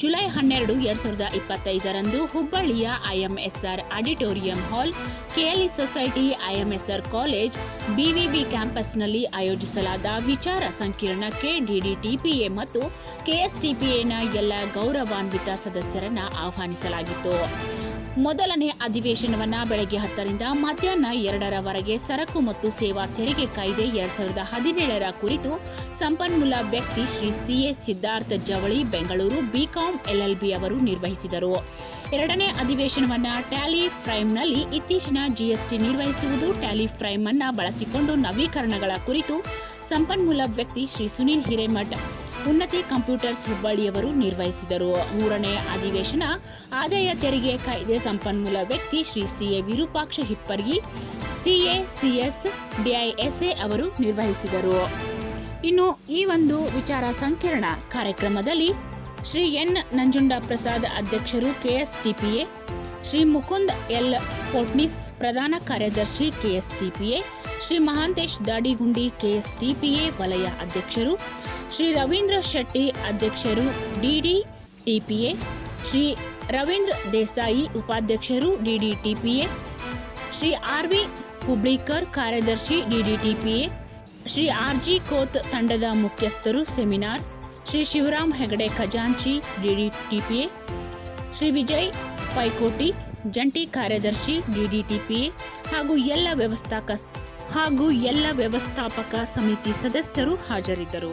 July ಹನ್ನೆರಡು, ಎರಡ್ ಸಾವಿರದ ಇಪ್ಪತ್ತೈದರಂದು ಹುಬ್ಬಳ್ಳಿಯ IMSR auditorium hall, KLE society IMSR college, BVB ಕ್ಯಾಂಪಸ್ನಲ್ಲಿ ಆಯೋಜಿಸಲಾದ ವಿಚಾರ ಸಂಕಿರಣಕ್ಕೆ ಡಿಡಿಟಿಪಿಎ ಮತ್ತು ಕೆಎಸ್ಟಿಪಿಎನ ಎಲ್ಲ ಗೌರವಾನ್ವಿತ ಸದಸ್ಯರನ್ನು ಆಹ್ವಾನಿಸಲಾಗಿತ್ತು. ಮೊದಲನೇ ಅಧಿವೇಶನವನ್ನ ಬೆಳಗ್ಗೆ ಹತ್ತರಿಂದ ಮಧ್ಯಾಹ್ನ ಎರಡರವರೆಗೆ ಸರಕು ಮತ್ತು ಸೇವಾ ತೆರಿಗೆ ಕಾಯ್ದೆ ಎರಡ್ ಸಾವಿರದ ಹದಿನೇಳರ ಕುರಿತು ಸಂಪನ್ಮೂಲ ವ್ಯಕ್ತಿ ಶ್ರೀ ಸಿಎಸ್ ಸಿದ್ಧಾರ್ಥ ಜವಳಿ, ಬೆಂಗಳೂರು ಬಿಕಾಂ ಎಲ್ಎಲ್ಬಿ ಅವರು ನಿರ್ವಹಿಸಿದರು. ಎರಡನೇ ಅಧಿವೇಶನವನ್ನ ಟ್ಯಾಲಿ ಫ್ರೈಮ್ನಲ್ಲಿ ಇತ್ತೀಚಿನ ಜಿಎಸ್ಟಿ ನಿರ್ವಹಿಸುವುದು, ಟ್ಯಾಲಿ ಫ್ರೈಮ್ ಅನ್ನ ಬಳಸಿಕೊಂಡು ನವೀಕರಣಗಳ ಕುರಿತು ಸಂಪನ್ಮೂಲ ವ್ಯಕ್ತಿ ಶ್ರೀ ಸುನೀಲ್ ಹಿರೇಮಠ್ ಉನ್ನತಿ ಕಂಪ್ಯೂಟರ್ಸ್ ಹುಬ್ಬಳ್ಳಿಯವರು ನಿರ್ವಹಿಸಿದರು. ಮೂರನೇ ಅಧಿವೇಶನ ಆದಾಯ ತೆರಿಗೆ ಕಾಯ್ದೆ ಸಂಪನ್ಮೂಲ ವ್ಯಕ್ತಿ Shri CA Virupaksha Hippargi CA CS DISA ಅವರು ನಿರ್ವಹಿಸಿದರು. ಇನ್ನು ಈ ಒಂದು ವಿಚಾರ ಸಂಕಿರಣ ಕಾರ್ಯಕ್ರಮದಲ್ಲಿ ಶ್ರೀ ಎನ್ ನಂಜುಂಡ ಪ್ರಸಾದ್ ಅಧ್ಯಕ್ಷರು ಕೆಎಸ್ಟಿಪಿಎ, ಶ್ರೀ ಮುಕುಂದ್ ಎಲ್ ಪೋಟ್ನಿಸ್ ಪ್ರಧಾನ ಕಾರ್ಯದರ್ಶಿ ಕೆಎಸ್ಟಿಪಿಎ, ಶ್ರೀ ಮಹಾಂತೇಶ್ ದಾಡಿಗುಂಡಿ ಕೆಎಸ್ಟಿಪಿಎ ವಲಯ ಅಧ್ಯಕ್ಷರು ಶ್ರೀ ರವೀಂದ್ರ ಶೆಟ್ಟಿ ಅಧ್ಯಕ್ಷರು ಡಿಡಿ ಟಿಪಿಎ, ಶ್ರೀ ರವೀಂದ್ರ ದೇಸಾಯಿ ಉಪಾಧ್ಯಕ್ಷರು DDTPA Shri R V Hublikar ಕಾರ್ಯದರ್ಶಿ DDTPA Shri R G Koth ತಂಡದ ಮುಖ್ಯಸ್ಥರು ಸೆಮಿನಾರ್, ಶ್ರೀ ಶಿವರಾಮ್ ಹೆಗಡೆ ಖಜಾಂಚಿ ಡಿಡಿಟಿಪಿಎ ಶ್ರೀ ವಿಜಯ್ ಪೈಕೋಟಿ ಜಂಟಿ ಕಾರ್ಯದರ್ಶಿ ಡಿಡಿಟಿಪಿಎ ಹಾಗೂ ಎಲ್ಲ ವ್ಯವಸ್ಥಾಕ ಹಾಗೂ ಎಲ್ಲ ವ್ಯವಸ್ಥಾಪಕ ಸಮಿತಿ ಸದಸ್ಯರು ಹಾಜರಿದ್ದರು.